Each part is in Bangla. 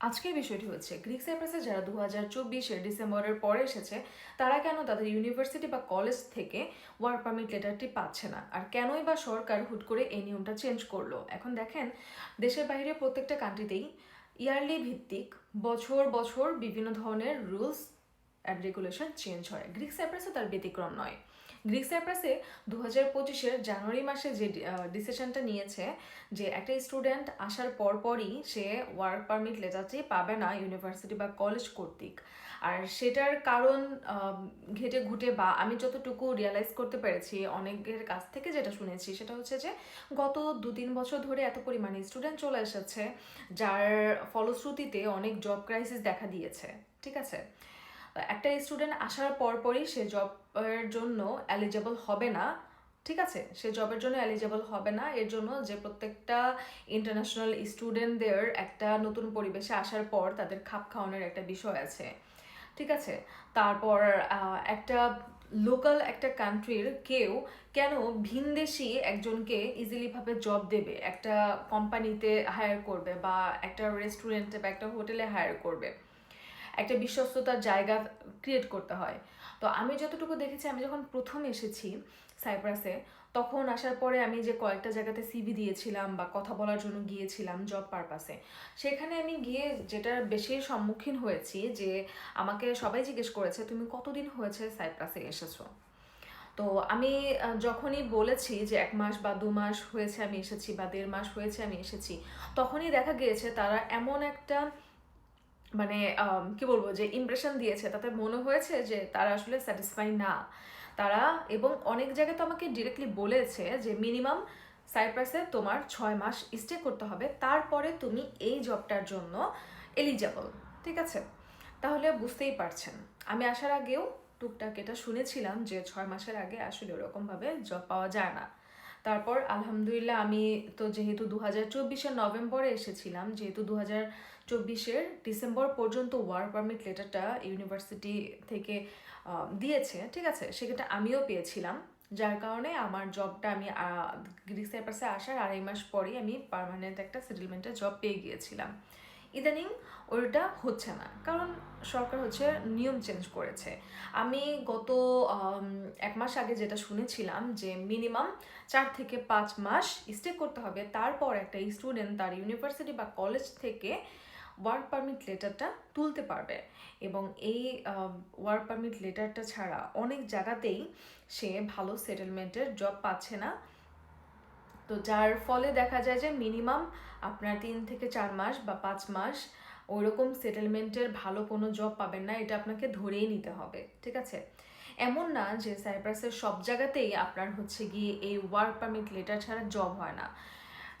আজকের বিষয়টি হচ্ছে, গ্রিক সাইপ্রাসে যারা দু হাজার চব্বিশের ডিসেম্বরের পরে এসেছে, তারা কেন তাদের ইউনিভার্সিটি বা কলেজ থেকে ওয়ার্ক পারমিট লেটারটি পাচ্ছে না? আর কেনই বা সরকার হুট করে এই নিয়মটা চেঞ্জ করল? এখন দেখেন, দেশের বাইরে প্রত্যেকটা কান্ট্রিতেই ইয়ারলি ভিত্তিক বছর বছর বিভিন্ন ধরনের রুলস অ্যান্ড রেগুলেশন চেঞ্জ হয়। গ্রিক সাইপ্রাসও তার ব্যতিক্রম নয়। গ্রিক সাইপ্রাসে দু হাজার পঁচিশের জানুয়ারি মাসে যে ডিসিশনটা নিয়েছে যে একটা স্টুডেন্ট আসার পরপরই সে ওয়ার্ক পারমিট লেটারটি পাবে না ইউনিভার্সিটি বা কলেজ কর্তৃক। আর সেটার কারণ ঘেটে ঘুটে বা আমি যতটুকু রিয়ালাইজ করতে পেরেছি, অনেকের কাছ থেকে যেটা শুনেছি সেটা হচ্ছে যে গত দু তিন বছর ধরে এত পরিমাণে স্টুডেন্ট চলে এসেছে, যার ফলশ্রুতিতে অনেক জব ক্রাইসিস দেখা দিয়েছে, ঠিক আছে? একটা স্টুডেন্ট আসার পরপরই সে জবের জন্য এলিজেবল হবে না, ঠিক আছে? সে জবের জন্য এলিজেবল হবে না, এর জন্য যে প্রত্যেকটা ইন্টারন্যাশনাল স্টুডেন্টদের একটা নতুন পরিবেশে আসার পর তাদের খাপ খাওয়ানোর একটা বিষয় আছে, ঠিক আছে? তারপর একটা লোকাল একটা কান্ট্রির কেউ কেন ভিনদেশি একজনকে ইজিলিভাবে জব দেবে? একটা কোম্পানিতে হায়ার করবে বা একটা রেস্টুরেন্টে বা একটা হোটেলে হায়ার করবে। একটা বিশ্বস্ততার জায়গা ক্রিয়েট করতে হয়। তো আমি যতটুকু দেখেছি, আমি যখন প্রথম এসেছি সাইপ্রাসে তখন আসার পরে আমি যে কয়েকটা জায়গাতে সিভি দিয়েছিলাম বা কথা বলার জন্য গিয়েছিলাম জব পারপাসে সেখানে আমি গিয়ে যেটার বেশি সম্মুখীন হয়েছি যে আমাকে সবাই জিজ্ঞেস করেছে, তুমি কতদিন হয়েছে সাইপ্রাসে এসেছ? তো আমি যখনই বলেছি যে এক মাস বা দু মাস হয়েছে আমি এসেছি বা দেড় মাস হয়েছে আমি এসেছি, তখনই দেখা গিয়েছে তারা এমন একটা মানে কি বলব, যে ইমপ্রেশন দিয়েছে, তাতে মনে হয়েছে যে তারা আসলে স্যাটিসফাই না। তারা এবং অনেক জায়গায় তো আমাকে ডিরেক্টলি বলেছে যে মিনিমাম সাইপ্রাসে তোমার ছয় মাস স্টে করতে হবে, তারপরে তুমি এই জবটার জন্য এলিজেবল ঠিক আছে? তাহলে বুঝতেই পারছেন। আমি আসার আগেও টুকটাক এটা শুনেছিলাম যে ছয় মাসের আগে আসলে ওরকমভাবে জব পাওয়া যায় না। তারপর আলহামদুলিল্লাহ আমি তো যেহেতু দু হাজার চব্বিশের নভেম্বরে এসেছিলাম, যেহেতু দু হাজার চব্বিশের ডিসেম্বর পর্যন্ত ওয়ার্ক পারমিট লেটারটা ইউনিভার্সিটি থেকে দিয়েছে, ঠিক আছে? সেক্ষেত্রে আমিও পেয়েছিলাম। যার কারণে আমার জবটা আমি গ্রিক সাইপ্রাসে আসার আড়াই মাস পরেই আমি পার্মানেন্ট একটা সেটেলমেন্টের জব পেয়ে গিয়েছিলাম। ইদানিং ওটা হচ্ছে না। কারণ সরকার হচ্ছে নিয়ম চেঞ্জ করেছে। আমি গত এক মাস আগে যেটা শুনেছিলাম যে মিনিমাম চার থেকে পাঁচ মাস স্টে করতে হবে। তারপর একটা স্টুডেন্ট তার ইউনিভার্সিটি বা কলেজ থেকে ওয়ার্ক পারমিট লেটারটা তুলতে পারবে। এবং এই ওয়ার্ক পারমিট লেটারটা ছাড়া অনেক জায়গাতেই সে ভালো সেটেলমেন্টের জব পাচ্ছে না। তো যার ফলে দেখা যায় যে মিনিমাম আপনার তিন থেকে চার মাস বা পাঁচ মাস ওইরকম সেটেলমেন্টের ভালো কোনো জব পাবেন না, এটা আপনাকে ধরেই নিতে হবে, ঠিক আছে? এমন না যে সাইপ্রাসের সব জায়গাতেই আপনার হচ্ছে গিয়ে এই ওয়ার্ক পারমিট লেটার ছাড়া জব হয় না।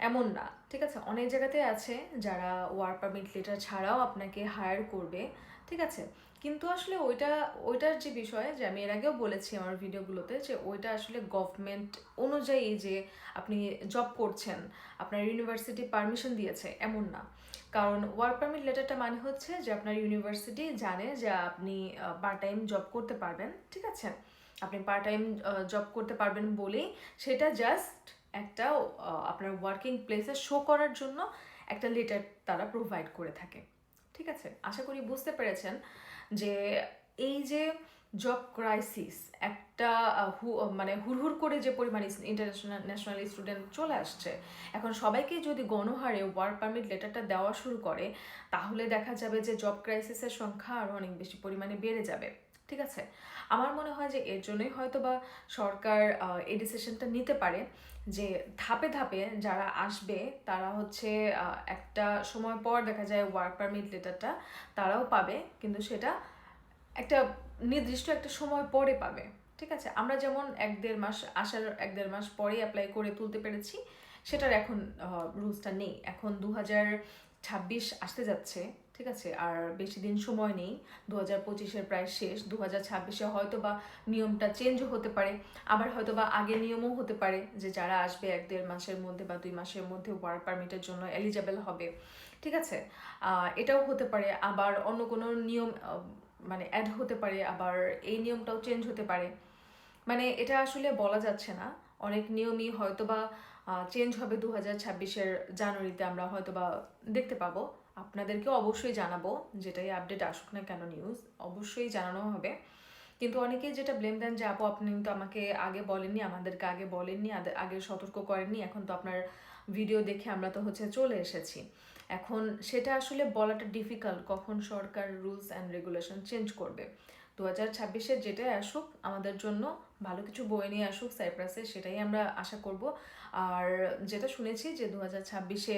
এমন না, ঠিক আছে? অনেক জায়গাতে আছে যারা ওয়ার্ক পারমিট লেটার ছাড়াও আপনাকে হায়ার করবে, ঠিক আছে? কিন্তু আসলে ওইটা, ওইটার যে বিষয়, যে আমি এর আগেও বলেছি আমার ভিডিওগুলোতে, যে ওইটা আসলে গভর্নমেন্ট অনুযায়ী যে আপনি জব করছেন, আপনার ইউনিভার্সিটি পারমিশন দিয়েছে, এমন না। কারণ ওয়ার্ক পারমিট লেটারটা মানে হচ্ছে যে আপনার ইউনিভার্সিটি জানে যে আপনি পার্ট টাইম জব করতে পারবেন, ঠিক আছে? আপনি পার্ট টাইম জব করতে পারবেন বলেই সেটা জাস্ট একটা আপনার ওয়ার্কিং প্লেসে শো করার জন্য একটা লেটার তারা প্রোভাইড করে থাকে। ঠিক আছে? আশা করি বুঝতে পেরেছেন যে এই যে জব ক্রাইসিস একটা হু- মানে হুড়হুড় করে যে পরিমাণ ইন্টারন্যাশনাল ন্যাশনাল স্টুডেন্ট চলে আসছে, এখন সবাইকে যদি গণহারে ওয়ার্ক পারমিট লেটারটা দেওয়া শুরু করে, তাহলে দেখা যাবে যে জব ক্রাইসিসের সংখ্যা আরও অনেক বেশি পরিমাণে বেড়ে যাবে। ঠিক আছে? আমার মনে হয় যে এর জন্যই হয়তো বা সরকার এই ডিসিশনটা নিতে পারে যে ধাপে ধাপে যারা আসবে, তারা হচ্ছে একটা সময় পর দেখা যায় ওয়ার্ক পারমিট লেটারটা তারাও পাবে, কিন্তু সেটা একটা নির্দিষ্ট একটা সময় পরে পাবে। ঠিক আছে? আমরা যেমন এক দেড় মাস, আসার এক দেড় মাস পরে অ্যাপ্লাই করে তুলতে পেরেছি, সেটার এখন রুলসটা নেই। এখন দু হাজার ছাব্বিশ আসতে যাচ্ছে ঠিক আছে? আর বেশি দিন সময় নেই। দু হাজার পঁচিশের প্রায় শেষ। দু হাজার ছাব্বিশে হয়তো বা নিয়মটা চেঞ্জও হতে পারে। আবার হয়তো বা আগের নিয়মও হতে পারে যে যারা আসবে এক দেড় মাসের মধ্যে বা দুই মাসের মধ্যে ওয়ার্ক পারমিটের জন্য এলিজেবল হবে। ঠিক আছে? এটাও হতে পারে। আবার অন্য কোনো নিয়ম মানে অ্যাড হতে পারে। আবার এই নিয়মটাও চেঞ্জ হতে পারে। মানে এটা আসলে বলা যাচ্ছে না। অনেক নিয়মই হয়তো বা চেঞ্জ হবে দু হাজার ছাব্বিশের জানুয়ারিতে আমরা হয়তো বা দেখতে পাবো। আপনাদেরকে অবশ্যই জানাব যেটাই আপডেট আসুক না কেন নিউজ অবশ্যই জানানো হবে। কিন্তু অনেকেই যেটা ব্লেম দেন যে, আপু, আপনি তো আমাকে আগে বলেননি, আমাদেরকে আগে বলেননি আগে সতর্ক করেননি, এখন তো আপনার ভিডিও দেখে আমরা তো হচ্ছে চলে এসেছি। এখন সেটা আসলে বলাটা ডিফিকাল্ট কখন সরকার রুলস অ্যান্ড রেগুলেশন চেঞ্জ করবে। দু হাজার ছাব্বিশে যেটাই আসুক, আমাদের জন্য ভালো কিছু বয়ে নিয়ে আসুক সাইপ্রাসে সেটাই আমরা আশা করব। আর যেটা শুনেছি যে দু হাজার ছাব্বিশে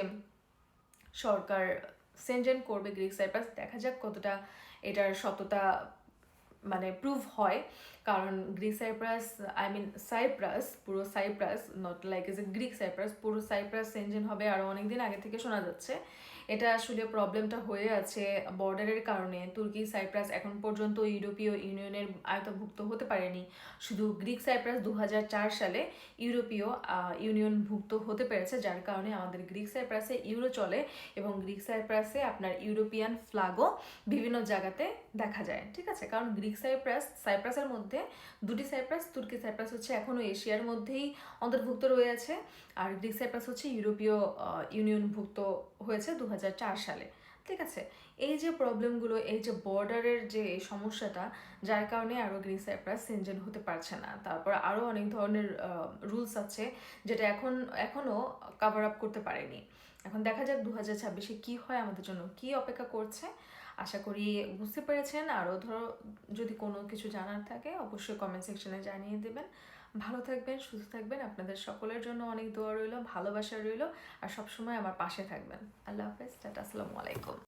সরকার সেনজেন করবে গ্রিক সাইপ্রাস। দেখা যাক কতটা এটার সততা মানে প্রুভ হয় কারণ Greek Cyprus I mean Cyprus পুরো Cyprus not like as a Greek Cyprus পুরো সাইপ্রাস সেনজেন হবে আরও অনেক দিন আগে থেকে শোনা যাচ্ছে। এটা আসলে প্রবলেমটা হয়ে আছে বর্ডারের কারণে। তুর্কি সাইপ্রাস এখন পর্যন্ত ইউরোপীয় ইউনিয়নের আয়তভুক্ত হতে পারেনি। শুধু গ্রিক সাইপ্রাস দু হাজার চার সালে ইউরোপীয় আহ, ইউনিয়নভুক্ত হতে পেরেছে যার কারণে আমাদের গ্রিক সাইপ্রাসে ইউরো চলে এবং গ্রিক সাইপ্রাসে আপনার ইউরোপিয়ান ফ্ল্যাগও বিভিন্ন জায়গাতে দেখা যায়, ঠিক আছে? কারণ গ্রিক সাইপ্রাস, সাইপ্রাসের মধ্যে দুটি সাইপ্রাস, তুর্কি সাইপ্রাস হচ্ছে এখনও এশিয়ার মধ্যেই অন্তর্ভুক্ত রয়েছে আর গ্রিক সাইপ্রাস হচ্ছে ইউরোপীয় ইউনিয়নভুক্ত হয়েছে দু হাজার চার সালে, ঠিক আছে? এই যে প্রবলেমগুলো, এই যে বর্ডারের যে সমস্যাটা, যার কারণে আরও গ্রিক সাইপ্রাস সেনজেন হতে পারছে না। তারপর আরও অনেক ধরনের রুলস আছে যেটা এখন এখনও কাভার আপ করতে পারেনি। এখন দেখা যাক দু হাজার ছাব্বিশে কী হয় আমাদের জন্য, কী অপেক্ষা করছে আশা করি বুঝতে পেরেছেন। আরও ধরো যদি কোনো কিছু জানার থাকে, অবশ্যই কমেন্ট সেকশনে জানিয়ে দেবেন। ভালো থাকবেন, সুস্থ থাকবেন। আপনাদের সকলের জন্য অনেক দোয়া রইল, ভালোবাসা রইল। আর সবসময় আমার পাশে থাকবেন। আল্লাহ হাফেজ, টাটা, আসসালামু আলাইকুম।